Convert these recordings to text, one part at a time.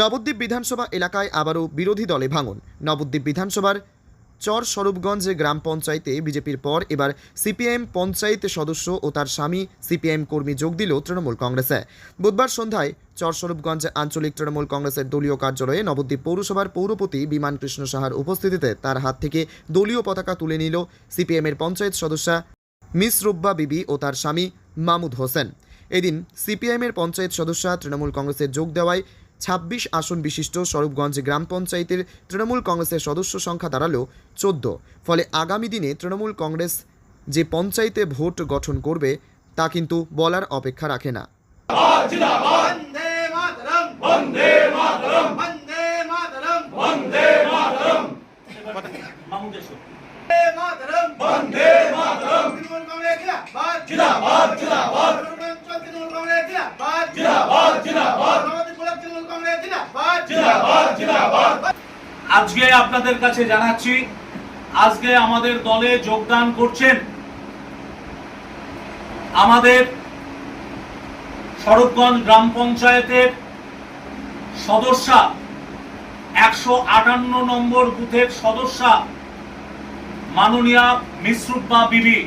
নবদ্বীপ বিধানসভা এলাকায় আবারও বিরোধী দলে ভাঙন। নবদ্বীপ বিধানসভার চর স্বরূপগঞ্জ গ্রাম পঞ্চায়েতে বিজেপির পর এবার সিপিএম পঞ্চায়েত সদস্য ও তার স্বামী সিপিএম কর্মী যোগ দিল তৃণমূল কংগ্রেসে। বুধবার সন্ধ্যায় চর স্বরূপগঞ্জ আঞ্চলিক তৃণমূল কংগ্রেসের দলীয় কার্যালয়ে নবদ্বীপ পৌরসভার পৌরপতি বিমান কৃষ্ণ সাহার উপস্থিতিতে তার হাত থেকে দলীয় পতাকা তুলে নিল সিপিএমের পঞ্চায়েত সদস্যা মিস রুব্বা বিবি ও তার স্বামী মামুদ হোসেন। এদিন সিপিআইএমের পঞ্চায়েত সদস্যা তৃণমূল কংগ্রেসে যোগ দেওয়ায় ২৬ আসন বিশিষ্ট স্বরূপগঞ্জ গ্রাম পঞ্চায়েতের তৃণমূল কংগ্রেসের সদস্য সংখ্যা দাঁড়াল চোদ্দ। ফলে আগামী দিনে তৃণমূল কংগ্রেস যে পঞ্চায়েতে ভোট গঠন করবে তা কিন্তু বলার অপেক্ষা রাখে না। আজকে আপনাদের কাছে জানাচ্ছি, আজকে আমাদের দলে যোগদান করছেন আমাদের স্বরূপগঞ্জ গ্রাম পঞ্চায়েতের সদস্যা, একশো আটান্ন নম্বর বুথের সদস্যা, মাননীয়া মিসরুব্বা বিবি।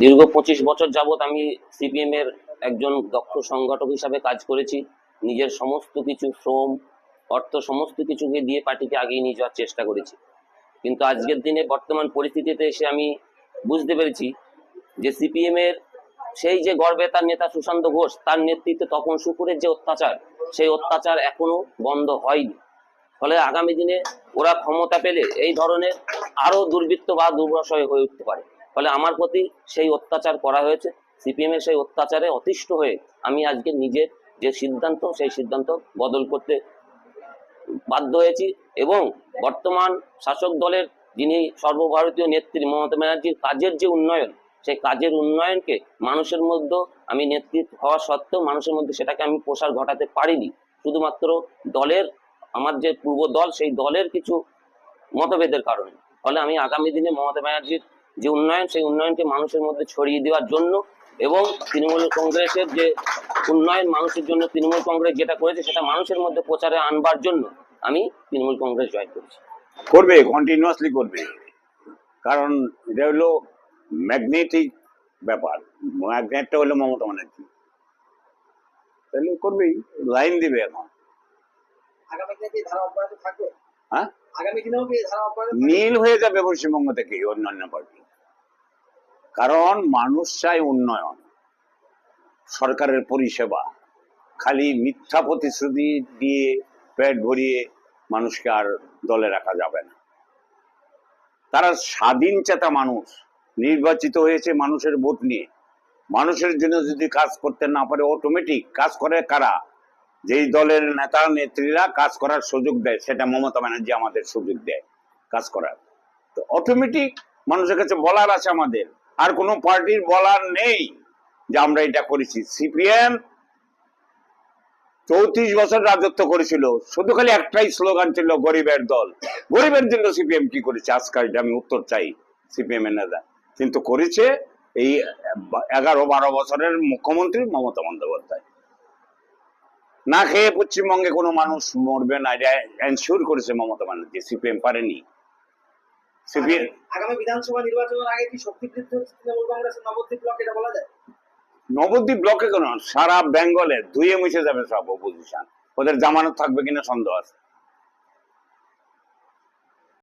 দীর্ঘ পঁচিশ বছর যাবৎ আমি সিপিএম এর একজন দক্ষ সংগঠক হিসাবে কাজ করেছি। নিজের সমস্ত কিছু শ্রম, অর্থ সমস্ত কিছুকে দিয়ে পার্টিকে আগিয়ে নিয়ে যাওয়ার চেষ্টা করেছি। কিন্তু আজকের দিনে বর্তমান পরিস্থিতিতে এসে আমি বুঝতে পেরেছি যে সিপিএম এর সেই যে গর্বে তার নেতা সুশান্ত ঘোষ, তার নেতৃত্বে তপন শুকুরের যে অত্যাচার, সেই অত্যাচার এখনও বন্ধ হয়নি। ফলে আগামী দিনে ওরা ক্ষমতা পেলে এই ধরনের আরও দুর্বৃত্ত বা দুর্বশয় হয়ে উঠতে পারে। ফলে আমার প্রতি সেই অত্যাচার করা হয়েছে। সিপিএম এর সেই অত্যাচারে অতিষ্ঠ হয়ে আমি আজকে নিজের যে সিদ্ধান্ত, সেই সিদ্ধান্ত বদল করতে বাধ্য হয়েছি এবং বর্তমান শাসক দলের যিনি সর্বভারতীয় নেত্রী মমতা ব্যানার্জির কাজের যে উন্নয়ন, সেই কাজের উন্নয়নকে মানুষের মধ্যে আমি নেতৃত্ব হওয়া সত্ত্বেও মানুষের মধ্যে সেটাকে আমি প্রসার ঘটাতে পারিনি। শুধুমাত্র দলের, আমার যে পূর্ব দল, সেই দলের কিছু মতভেদের কারণে। ফলে আমি আগামী দিনে মমতা ব্যানার্জির যে উন্নয়ন, সেই উন্নয়নকে মানুষের মধ্যে ছড়িয়ে দেওয়ার জন্য এবং তৃণমূল কংগ্রেসের যে উন্নয়ন মানুষের জন্য তৃণমূল কংগ্রেস যেটা করেছে সেটা মানুষের মধ্যে প্রচারে আনবার জন্য আমি তৃণমূল কংগ্রেস জয়েন করেছি। করবে কন্টিনিউয়াসলি করবে। কারণ এটা হলো ম্যাগনেটিক ব্যাপার। ম্যাগনেটটা হলো মমতা ব্যানার্জি। তাহলে করবেই লাইন দিবে এখন। থাকবে? হ্যাঁ? আগামী দিনেও কি ধারা অব্যাহত নীল হয়ে যাবে পশ্চিমবঙ্গ থেকে অন্যান্য পার্টি। কারণ মানুষ চায় উন্নয়ন। সরকারের পরিষেবা। খালি মিথ্যা প্রতিশ্রুতি দিয়ে পেট ভরিয়ে মানুষকে আর দলে রাখা যাবে না। তারা স্বাধীন চেতা মানুষ, নির্বাচিত হয়েছে মানুষের ভোট নিয়ে। মানুষের জন্য যদি কাজ করতে না পারে অটোমেটিক কাজ করে কারা? যেই দলের নেতা, নেত্রীরা কাজ করার সুযোগ দেয়, সেটা মমতা ব্যানার্জি আমাদের সুযোগ দেয় কাজ করার। তো অটোমেটিক মানুষের কাছে বলার আছে আমাদের। আর কোনো পার্টির বলার নেই। যে আমরা এটা করেছি। সিপিএম চৌত্রিশ বছর রাজত্ব করেছিল। শুধু খালি একটাই স্লোগান ছিল, গরিবের দল। গরিবের জন্য সিপিএম কি করেছে? আজকাল আমি উত্তর চাই সিপিএম এর নেতা। কিন্তু করেছে এই এগারো বারো বছরের মুখ্যমন্ত্রী মমতা বন্দ্যোপাধ্যায়। না খেয়ে পশ্চিমবঙ্গে কোনো মানুষ মরবে না, এটা এনশিওর করেছে মমতা ব্যানার্জি। সিপিএম পারেনি। সিপিএম আগামী বিধানসভা নির্বাচনের আগে কি শক্তি বৃদ্ধি হচ্ছে তৃণমূল কংগ্রেসের নবদ্বীপ ব্লক, এটা বলা যায়? নবদ্বীপ ব্লকে কেন সারা বেঙ্গলে ধুয়ে মুছে যাবে সব অপোজিশন ওদের জামানত থাকবে কিনা সন্দেহ আছে।